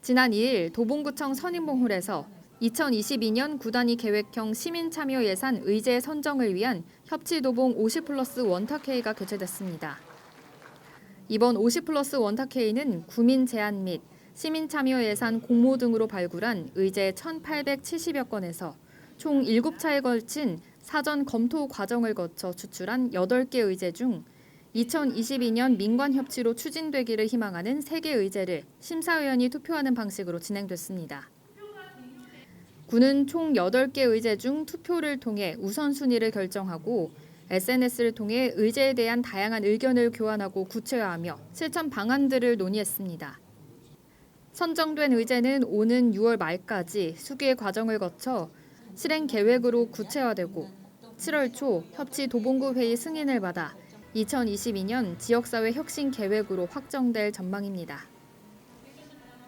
지난 2일 도봉구청 선임봉홀에서 2022년 구단위 계획형 시민 참여 예산 의제 선정을 위한 협치도봉 50 플러스 원탁회의가 개최됐습니다. 이번 50 플러스 원탁회의는 구민 제안 및 시민 참여 예산 공모 등으로 발굴한 의제 1,870여 건에서 총 7차에 걸친 사전 검토 과정을 거쳐 추출한 8개 의제 중 2022년 민관 협치로 추진되기를 희망하는 3개 의제를 심사위원이 투표하는 방식으로 진행됐습니다. 군은 총 8개 의제 중 투표를 통해 우선순위를 결정하고 SNS를 통해 의제에 대한 다양한 의견을 교환하고 구체화하며 실천 방안들을 논의했습니다. 선정된 의제는 오는 6월 말까지 수기의 과정을 거쳐 실행 계획으로 구체화되고 7월 초 협치 도봉구 회의 승인을 받아 2022년 지역사회 혁신 계획으로 확정될 전망입니다.